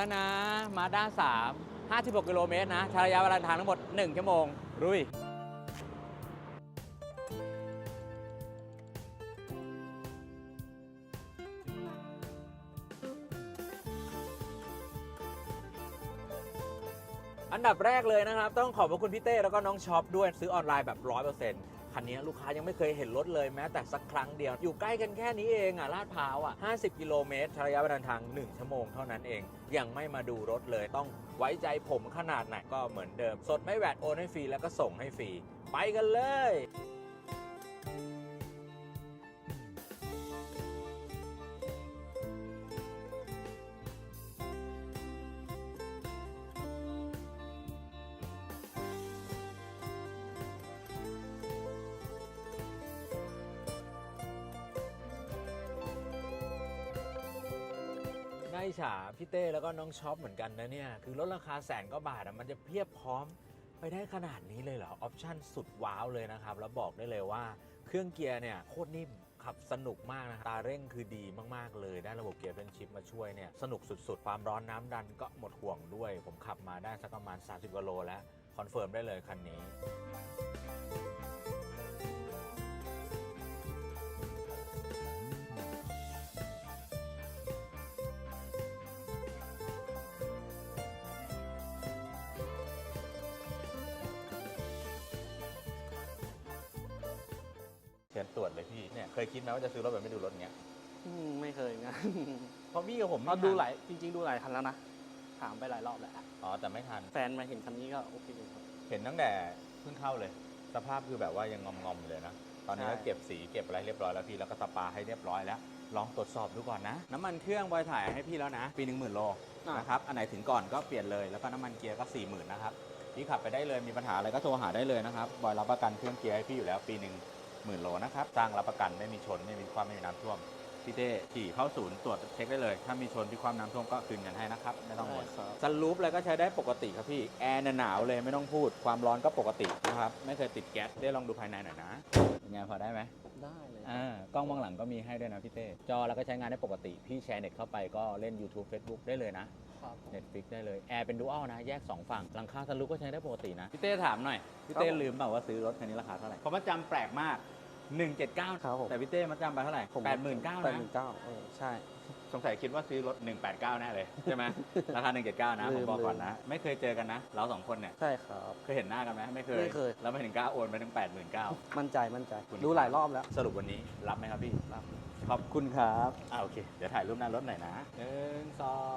แล้วนะ มาด้า3 56 กิโลเมตรนะใช้ระยะเวลาทางทั้งหมด 1 ชั่วโมง รุยอันดับแรกเลยนะครับ ต้องขอบพระคุณพี่เต้แล้วก็น้องช็อปด้วยซื้อออนไลน์แบบ 100% คันนี้ลูกค้ายังไม่เคยเห็นรถเลยแม้แต่สักครั้งเดียว อยู่ใกล้กันแค่นี้เองอะลาดพร้าวอะ 50 กิโลเมตรระยะเวลาทาง 1 ชั่วโมงเท่านั้นเอง ยังไม่มาดูรถเลยต้องไว้ใจผมขนาดไหนก็เหมือนเดิม สดไม่แหวดโอนให้ฟรีแล้วก็ส่งให้ฟรี ไปกันเลย ฉาพี่เต้แล้วก็น้องช็อปเหมือนกันนะเนี่ย คือลดราคาแสนก็บาทอะมันจะเพียบพร้อมไปได้ขนาดนี้เลยเหรอ ออปชั่นสุดว้าวเลยนะครับ แล้วบอกได้เลยว่าเครื่องเกียร์เนี่ยโคตรนิ่มขับสนุกมากนะตาเร่งคือดีมากๆเลย ได้ระบบเกียร์เป็นชิปมาช่วยเนี่ยสนุกสุดๆ ความร้อนน้ำดันก็หมดห่วงด้วย ผมขับมาได้สักประมาณ 30กิโลแล้ว คอนเฟิร์มได้เลยคันนี้ เชิญตรวจเลยพี่เนี่ยเคยคิดไหมว่าจะซื้อรถแบบไม่ดูรถเนี้ยอืมไม่เคยนะ เพราะพี่กับผมเราดูหลายจริง ๆ ดูหลายคันแล้วนะ ถามไปหลายรอบแล้วอ๋อแต่ไม่ทันแฟนมาเห็นคันนี้ก็โอเคครับ เห็นตั้งแต่เพิ่งเข้าเลย สภาพคือแบบว่ายังงอมๆอยู่เลยนะตอนนี้ก็ใช่เก็บสีเก็บอะไรเรียบร้อยแล้วพี่แล้วก็สปาให้เรียบร้อยแล้ว ลองตรวจสอบดูก่อนนะ น้ำมันเครื่องบอยถ่ายให้พี่แล้วนะ ปีหนึ่งหมื่นโลนะครับอันไหนถึงก่อนก็เปลี่ยนเลยแล้วก็น้ำมันเกียร์ก็4 0,000นะครับพี่ขับไปได้เลยมีปัญหาอะไรก็โทรหาได้เลยนะครับบอยรับประกันเครื่องเกียร์ให้พี่อยู่แล้วปีหนึ่ง หมื่นโลนะครับสร้างรับประกันไม่มีชนไม่มีความไม่มีน้ำท่วม พี่เต้ขี่เข้าศูนย์ตรวจเช็คได้เลย ถ้ามีชนที่ความน้ำท่วมก็คืนเงินให้นะครับ ไม่ต้องห่วงใช่ครับซันรูปอะไรก็ใช้ได้ปกติครับพี่ แอร์เนี่ยหนาวเลยไม่ต้องพูด ความร้อนก็ปกตินะครับ ไม่เคยติดแก๊ส ได้ลองดูภายในหน่อยนะเป็นไงพอได้ไหมได้เลยอ่ากล้องมองหลังก็มีให้ด้วยนะพี่เต้ จอแล้วก็ใช้งานได้ปกติ พี่แชร์เน็ตเข้าไปก็เล่น YouTube Facebook ได้เลยนะครับ Netflix ได้เลย แอร์เป็นดูอัลนะ แยก 2 ฝั่ง หลังคาซันรูปก็ใช้ได้ปกตินะ พี่เต้ถามหน่อย พี่เต้ครับผมลืมเปล่าว่าซื้อรถคันนี้ราคาเท่าไหร่เพราะมาจำแปลกมาก 179ครับผม แต่พี่เต้มาจำไปเท่าไหร่ผม89,000แปดนะหมื่นเก้าเออใช่ สงสัยคิดว่าซื้อรถ 189 แน่เลย ใช่ไหม ราคา 179 นะผมบอกก่อนนะ ไม่เคยเจอกันนะ เราสองคนเนี่ย ใช่ครับ เคยเห็นหน้ากันไหมไม่เคย ไม่เคย แล้วไม่ถึงกล้าโอนไปถึง 89,000มั่นใจมั่นใจ คุณ ดูหลายรอบแล้ว สรุปวันนี้รับไหมครับพี่ รับ ขอบคุณครับ อ่าโอเค เดี๋ยวถ่ายรูปหน้ารถหน่อยนะหนึ่งสอง